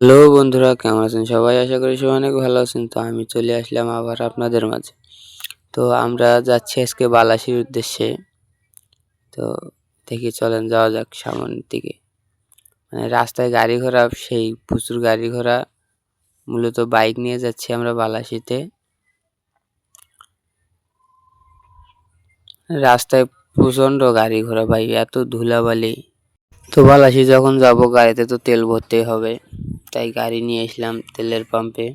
Hello বন্ধুরা, কেমন আছেন সবাই? আশা করি সবাই অনেক ভালো আছেন। তো আমি চলে আসলাম আবার আপনাদের মাঝে। তো আমরা যাচ্ছি আজকে বালাসির উদ্দেশ্যে। তো দেখি চলেন, যাওয়া যাক সামনের দিকে। মানে রাস্তায় গাড়ি ঘোড়া, সেই প্রচুর গাড়ি ঘোড়া। মূলত বাইক নিয়ে যাচ্ছি আমরা বালাসিতে। রাস্তায় প্রচণ্ড গাড়ি ঘোড়া ভাই, এত ধুলাবালি। তো বালাসি, যখন যাব গাড়িতে তো তেল ভরতেই হবে। তাই গাড়ি নিয়ে আসলাম তেলের পাম্পে।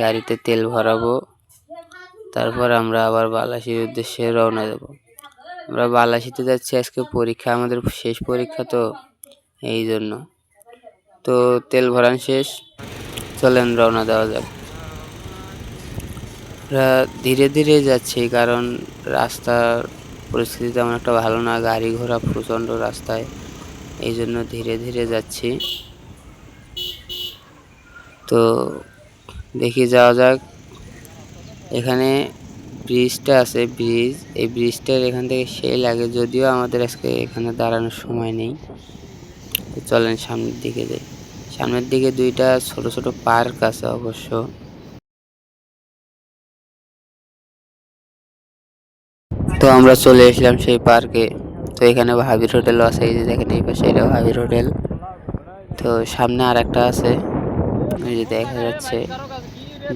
গাড়িতে তেল ভরাবো। তারপর আমরা আবার বালাসির উদ্দেশ্যে রওনা দেব। আমরা বালাসিতে যাচ্ছি, আজকে পরীক্ষা, আমাদের শেষ পরীক্ষা তো এই জন্য। তো তেল ভরান শেষ, চলেন রওনা দেওয়া যাক। ধীরে ধীরে যাচ্ছি, কারণ রাস্তার পরিস্থিতি তেমন একটা ভালো না, গাড়ি ঘোড়া প্রচণ্ড রাস্তায়। এই জন্য ধীরে ধীরে যাচ্ছি। তো দেখি যাওয়া যাক। এখানে ব্রিজটা আছে, ব্রিজ। এই ব্রিজটার এখান থেকে সেই লাগে, যদিও আমাদের আজকে এখানে দাঁড়ানোর সময় নেই। তো চলেন সামনের দিকে যাই। সামনের দিকে দুইটা ছোট ছোট পার্ক আছে অবশ্য। তো আমরা চলে এসলাম সেই পার্কে। তো এখানে ভাবির হোটেল আছে, এই যে দেখেন এই পাশে এটা ভাবির হোটেল। তো সামনে আর একটা আছে। এই যে দেখা যাচ্ছে,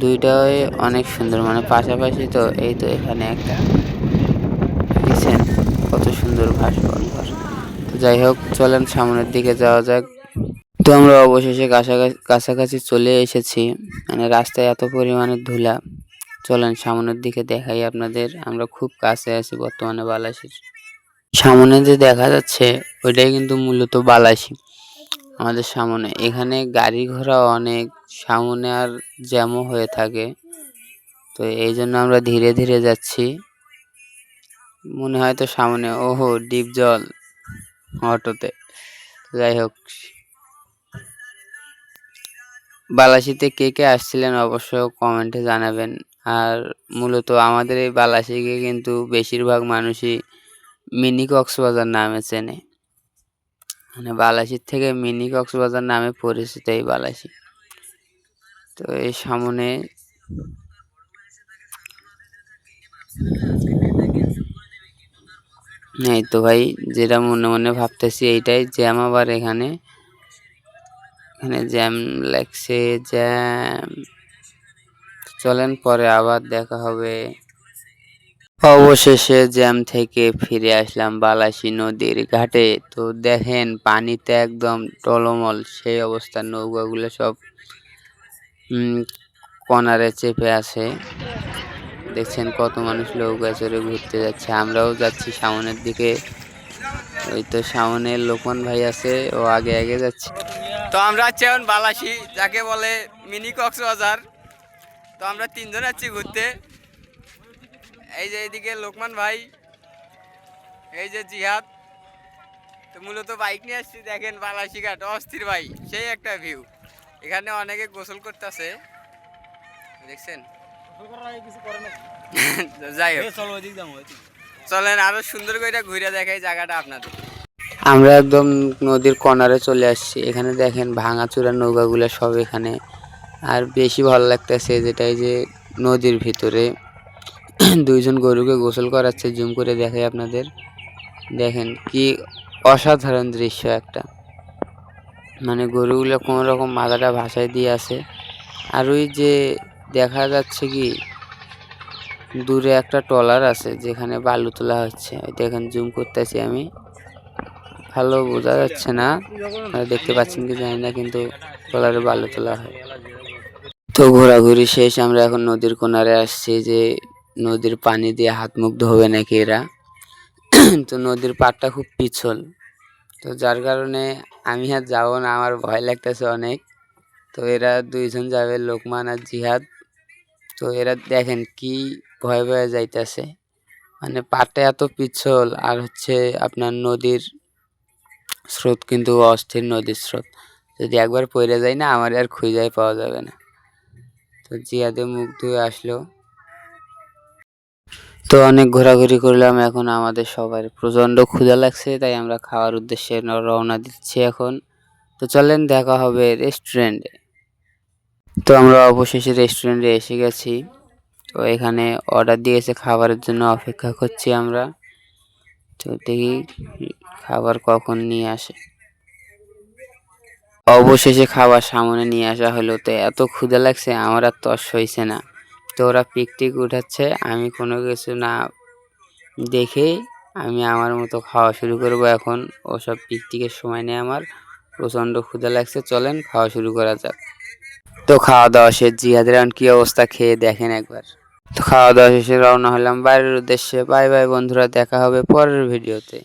দুইটাই অনেক সুন্দর। মানে পাশাপাশি তো এই তো এখানে একটা দেখছেন কত সুন্দর ভাসবন ঘর। তো যাই হোক, চলেন সামনের দিকে যাওয়া যাক। তো আমরা অবশেষে কাছাকাছি চলে এসেছি। মানে রাস্তায় এত পরিমাণে ধুলা। চলেন সামনের দিকে দেখাই আপনাদের। আমরা খুব কাছে আছি বর্তমানে বালাসির। সামনে যে দেখা যাচ্ছে, ওইটাই কিন্তু মূলত বালাসি। আমাদের সামনে। এখানে গাড়ি ঘোড়া অনেক, সামনে আর জ্যামও হয়ে থাকে। তো এই জন্য আমরা ধীরে ধীরে যাচ্ছি। মনে হয় তো সামনে, ওহো, ডিপ জল অটোতে। যাই হোক। বালাসিতে কে কে আসছিলেন অবশ্য কমেন্টে জানাবেন। আর মূলত আমাদের এই বালাসিকে কিন্তু বেশিরভাগ মানুষই মিনি কক্সবাজার নামে চেনে। মানে বালাসির থেকে মিনি কক্সবাজার নামে পরিচিত এই বালাসি। তো এই সামনে এই তো ভাই, যেটা মনে মনে ভাবতেছি এইটাই, জ্যাম আবার এখানে। এখানে জ্যাম লাগছে, জ্যাম। চলেন পরে আবার দেখা হবে। অবশেষে জ্যাম থেকে ফিরে আসলাম বালাসি নদীর ঘাটে। তো দেখেন, পানিতে একদম টলমল সেই অবস্থা নৌকাগুলো সব কনারে চেপে আছে। দেখছেন কত মানুষ নৌকা চড়ে ঘুরতে যাচ্ছে। আমরাও যাচ্ছি সামনের দিকে। ওই তো সামনে লোকমান ভাই আছে, ও আগে আগে যাচ্ছে। তো আমরা আছি এখন বালাসি, যাকে বলে মিনি কক্সবাজার তো আমরা তিনজন আছি ঘুরতে। এই যে এইদিকে লোকমান ভাই, এই যে জিহাদ, তো মূলত বাইক নিয়ে আসছি, দেখেন বালাসি ঘাট, অস্থির ভাই, সেই একটা ভিউ এখানে অনেকে গোসল করতেছে, দেখছেন? যাই হোক। চলেন, আরও সুন্দর করে ঘুরে দেখাই জায়গাটা আপনাদের। আমরা একদম নদীর কনারে চলে আসছি, এখানে দেখেন ভাঙাচুরা নৌকাগুলো সব এখানে। আর বেশি ভালো লাগতেছে যেটাই যে নদীর ভিতরে। দুইজন গরুকে গোসল করাচ্ছে, জুম করে দেখাই আপনাদের। দেখেন কি অসাধারণ দৃশ্য একটা। মানে গরুগুলো কোনো রকম মাথাটা ভাসায় দিয়ে আছে। আর ওই যে দেখা যাচ্ছে কি, দূরে একটা ট্রলার আছে যেখানে বালু তোলা হচ্ছে। দেখেন জুম করতেছি আমি। ভালো বোঝা যাচ্ছে না। দেখতে পাচ্ছেন কি জানি না, কিন্তু ট্রলারে বালু তোলা হয়। তো ঘোরাঘুরি শেষ, আমরা এখন নদীর কোনারে আসছি যে নদীর পানি দিয়ে হাত মুখ ধোবে নাকি এরা? তো নদীর পাড়টা খুব পিছল। তো যার কারণে আমি আর যাব না, আমার ভয় লাগতেছে অনেক। তো এরা দুইজন যাবে, লোকমান আর জিহাদ। তো এরা দেখেন কি ভয় ভয়ে যাইতেছে। মানে পাটে এত পিছল, আর হচ্ছে আপনার নদীর স্রোত কিন্তু অস্থির নদীর স্রোত। যদি একবার পড়ে যায় না, আমার আর খুঁজাই পাওয়া যাবে না। তো জিয়াদে মুখ ধুয়ে আসলো। তো অনেক ঘোরাঘুরি করলাম, এখন আমাদের সবার প্রচণ্ড ক্ষুধা লাগছে, তাই আমরা খাওয়ার উদ্দেশ্যে রওনা দিচ্ছি এখন। তো চলেন, দেখা হবে রেস্টুরেন্টে তো আমরা অবশেষে রেস্টুরেন্টে এসে গেছি। তো এখানে অর্ডার দিয়েছে, খাবারের জন্য অপেক্ষা করছি আমরা। তো দেখি খাবার কখন নিয়ে আসে। অবশেষে খাবার সামনে নিয়ে আসা হলো, তো এত ক্ষুধা লাগছে, আমার আর তস হয়েছে না। তো ওরা পিকটিক উঠাচ্ছে, আমি কোনো কিছু না দেখেই আমি আমার মতো খাওয়া শুরু করব এখন। ওসব পিকটিকের সময় নেই আমার, প্রচণ্ড ক্ষুধা লাগছে, চলেন খাওয়া শুরু করা যাক। তো খাওয়া দাওয়া শেষ, জিহাদের এখন কী অবস্থা খেয়ে দেখেন একবার। তো খাওয়া দাওয়া শেষে রওনা হলাম, বাইরের উদ্দেশ্যে। বাই বাই বন্ধুরা, দেখা হবে পরের ভিডিওতে।